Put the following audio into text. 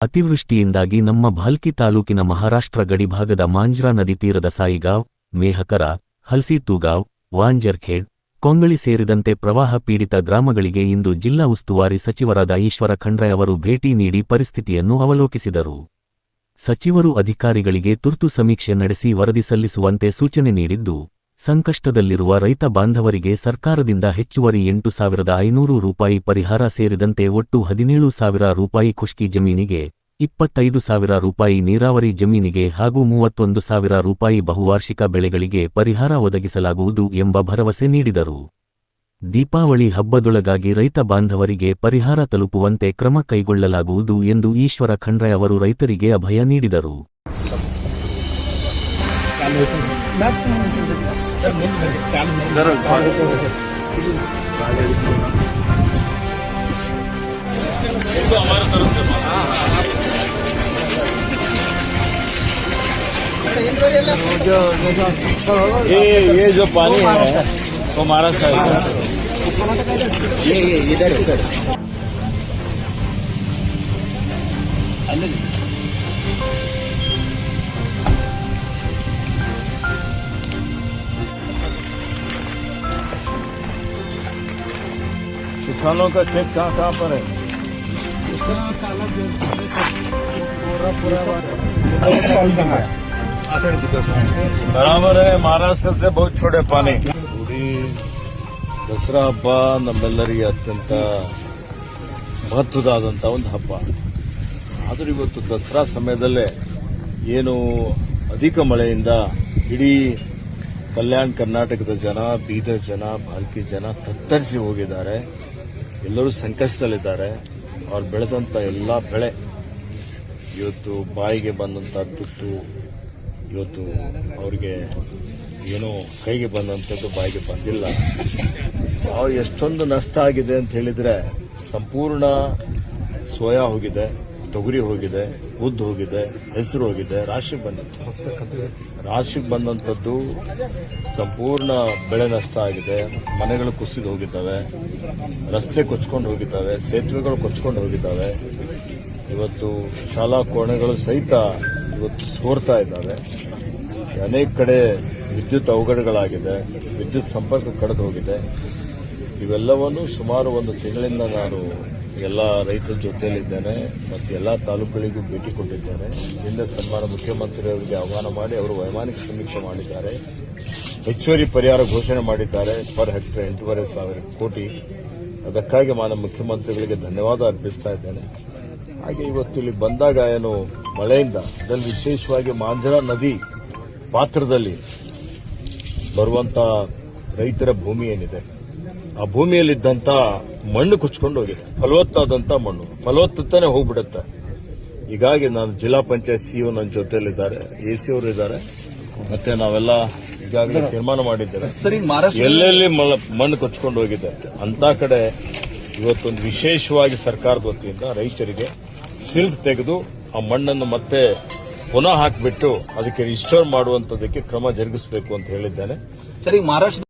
ಅತಿವೃಷ್ಟಿಯಿಂದಾಗಿ ನಮ್ಮ ಭಾಲ್ಕಿ ತಾಲೂಕಿನ ಮಹಾರಾಷ್ಟ್ರ ಗಡಿಭಾಗದ ಮಾಂಜ್ರಾ ನದಿ ತೀರದ ಸಾಯಿಗಾವ್, ಮೇಹಕರ, ಹಲ್ಸಿತೂಗಾವ್, ವಾಂಜರ್ಖೇಡ್, ಕೊಂಗಳಿ ಸೇರಿದಂತೆ ಪ್ರವಾಹ ಪೀಡಿತ ಗ್ರಾಮಗಳಿಗೆ ಇಂದು ಜಿಲ್ಲಾ ಉಸ್ತುವಾರಿ ಸಚಿವರಾದ ಈಶ್ವರ ಖಂಡ್ರೆ ಅವರು ಭೇಟಿ ನೀಡಿ ಪರಿಸ್ಥಿತಿಯನ್ನು ಅವಲೋಕಿಸಿದರು. ಸಚಿವರು ಅಧಿಕಾರಿಗಳಿಗೆ ತುರ್ತು ಸಮೀಕ್ಷೆ ನಡೆಸಿ ವರದಿ ಸಲ್ಲಿಸುವಂತೆ ಸೂಚನೆ ನೀಡಿದ್ದು ಸಂಕಷ್ಟದಲ್ಲಿರುವ ರೈತ ಬಾಂಧವರಿಗೆ ಸರ್ಕಾರದಿಂದ ಹೆಚ್ಚುವರಿ ಎಂಟು ಸಾವಿರದ ಐನೂರು ರೂಪಾಯಿ ಪರಿಹಾರ ಸೇರಿದಂತೆ ಒಟ್ಟು ಹದಿನೇಳು ಸಾವಿರ ರೂಪಾಯಿ ಖುಷ್ಕಿ ಜಮೀನಿಗೆ, ಇಪ್ಪತ್ತೈದು ಸಾವಿರ ರೂಪಾಯಿ ನೀರಾವರಿ ಜಮೀನಿಗೆ ಹಾಗೂ ಮೂವತ್ತೊಂದು ಸಾವಿರ ರೂಪಾಯಿ ಬಹುವಾರ್ಷಿಕ ಬೆಳೆಗಳಿಗೆ ಪರಿಹಾರ ಒದಗಿಸಲಾಗುವುದು ಎಂಬ ಭರವಸೆ ನೀಡಿದರು. ದೀಪಾವಳಿ ಹಬ್ಬದೊಳಗಾಗಿ ರೈತ ಬಾಂಧವರಿಗೆ ಪರಿಹಾರ ತಲುಪುವಂತೆ ಕ್ರಮ ಕೈಗೊಳ್ಳಲಾಗುವುದು ಎಂದು ಈಶ್ವರ ಖಂಡ್ರೆ ಅವರು ರೈತರಿಗೆ ಅಭಯ ನೀಡಿದರು. जो ये ये जो पानी है वो महाराष्ट्र ये ये इधर इधर। अलग किसानों का खेत कहाँ कहाँ पर है ಬರಾಬರ್ है महाराष्ट्र से बहुत छोटे पानी ಉಡಿ ದಸರಾ ಹಬ್ಬ ನಮ್ಮೆಲ್ಲರಿಗೆ ಅತ್ಯಂತ ಮಹತ್ವದಾದಂಥ ಒಂದು ಹಬ್ಬ ಆದರೂ ಇವತ್ತು ದಸರಾ ಸಮಯದಲ್ಲೇ ಏನು ಅಧಿಕ ಮಳೆಯಿಂದ ಇಡೀ ಕಲ್ಯಾಣ ಕರ್ನಾಟಕದ ಜನ ಬೀದರ್ ಜನ ಬಾಲ್ಕಿ ಜನ ತತ್ತರಿಸಿ ಹೋಗಿದ್ದಾರೆ ಎಲ್ಲರೂ ಸಂಕಷ್ಟದಲ್ಲಿದ್ದಾರೆ. ಅವ್ರು ಬೆಳೆದಂಥ ಎಲ್ಲ ಬೆಳೆ ಇವತ್ತು ಬಾಯಿಗೆ ಬಂದಂಥ ತುತ್ತು, ಇವತ್ತು ಅವ್ರಿಗೆ ಏನೋ ಕೈಗೆ ಬಂದಂಥದ್ದು ಬಾಯಿಗೆ ಬಂದಿಲ್ಲ. ಅವ್ರು ಎಷ್ಟೊಂದು ನಷ್ಟ ಆಗಿದೆ ಅಂತ ಹೇಳಿದ್ರೆ ಸಂಪೂರ್ಣ ಸೋಯಾ ಹೋಗಿದೆ. ತೊಗರಿ ಹೋಗಿದೆ, ಉದ್ದು ಹೋಗಿದೆ, ಹೆಸರು ಹೋಗಿದೆ, ರಾಶಿಗೆ ಬಂದಿತ್ತು ರಾಶಿಗೆ ಬಂದಂಥದ್ದು ಸಂಪೂರ್ಣ ಬೆಳೆ ನಷ್ಟ ಆಗಿದೆ. ಮನೆಗಳು ಕುಸಿದು ಹೋಗಿದ್ದಾವೆ. ರಸ್ತೆ ಕೊಚ್ಕೊಂಡು ಹೋಗಿದ್ದಾವೆ. ಸೇತುವೆಗಳು ಕೊಚ್ಕೊಂಡು ಹೋಗಿದ್ದಾವೆ. ಇವತ್ತು ಶಾಲಾ ಕೋಣೆಗಳು ಸಹಿತ ಇವತ್ತು ಸೋರ್ತಾ ಇದ್ದಾವೆ. ಅನೇಕ ಕಡೆ ವಿದ್ಯುತ್ ಅವಘಡಗಳಾಗಿದೆ. ವಿದ್ಯುತ್ ಸಂಪರ್ಕ ಕಡಿದು ಹೋಗಿದೆ. ಇವೆಲ್ಲವನ್ನು ಸುಮಾರು ಒಂದು ತಿಂಗಳಿಂದ ನಾನು ಎಲ್ಲ ರೈತರ ಜೊತೆಯಲ್ಲಿದ್ದಾರೆ ಮತ್ತು ಎಲ್ಲ ತಾಲೂಕುಗಳಿಗೂ ಭೇಟಿ ಕೊಟ್ಟಿದ್ದಾರೆ. ಹಿಂದೆ ಸನ್ಮಾನ ಮುಖ್ಯಮಂತ್ರಿಯವರಿಗೆ ಆಹ್ವಾನ ಮಾಡಿ ಅವರು ವೈಮಾನಿಕ ಸಮೀಕ್ಷೆ ಮಾಡಿದ್ದಾರೆ. ಹೆಚ್ಚುವರಿ ಪರಿಹಾರ ಘೋಷಣೆ ಮಾಡಿದ್ದಾರೆ ಪರ್ ಹೆಕ್ಟರ್ ಎಂಟೂವರೆ ಸಾವಿರ ಕೋಟಿ. ಅದಕ್ಕಾಗಿ ಮಾನ್ಯ ಮುಖ್ಯಮಂತ್ರಿಗಳಿಗೆ ಧನ್ಯವಾದ ಅರ್ಪಿಸ್ತಾ ಇದ್ದೇನೆ. ಹಾಗೆ ಇವತ್ತು ಇಲ್ಲಿ ಬಂದಾಗ ಏನು ಮಳೆಯಿಂದ, ಅದರಲ್ಲಿ ವಿಶೇಷವಾಗಿ ಮಾಂಜರಾ ನದಿ ಪಾತ್ರದಲ್ಲಿ ಬರುವಂತ ರೈತರ ಭೂಮಿ ಏನಿದೆ? ಆ ಭೂಮಿಯಲ್ಲಿದ್ದಂತ ಮಣ್ಣು ಕುಚ್ಕೊಂಡು ಹೋಗಿದೆ. ಫಲವತ್ತಾದಂತ ಮಣ್ಣು. ಫಲವತ್ತತಾನೆ ಹೋಗ್ಬಿಡುತ್ತೆ. ಹೀಗಾಗಿ ನಾನು ಜಿಲ್ಲಾ ಪಂಚಾಯತ್ ಸಿಇಒ ನನ್ನ ಜೊತೆಯಲ್ಲಿದ್ದಾರೆ. ಎ ಸಿ ಅವರು ಇದ್ದಾರೆ. ಮತ್ತೆ ನಾವೆಲ್ಲ ಈಗಾಗಲೇ ತೀರ್ಮಾನ ಮಾಡಿದ್ದೇವೆ. ಎಲ್ಲೆಲ್ಲಿ ಮಣ್ಣು ಕೊಚ್ಕೊಂಡು ಹೋಗಿದೆ. ಅಂತ ಕಡೆ ಇವತ್ತೊಂದು ವಿಶೇಷವಾಗಿ ಸರ್ಕಾರದ ವತಿಯಿಂದ ರೈತರಿಗೆ ಸಿಲ್ಕ್ ತೆಗೆದು ಆ ಮಣ್ಣನ್ನು ಮತ್ತೆ ಪುನಃ ಹಾಕಿಬಿಟ್ಟು ಅದಕ್ಕೆ ರಿಸ್ಟೋರ್ ಮಾಡುವಂಥದ್ದಕ್ಕೆ ಕ್ರಮ ಜರುಗಿಸಬೇಕು ಅಂತ ಹೇಳಿದ್ದೇನೆ. ಸರಿ ಮಹಾರಾಷ್ಟ್ರ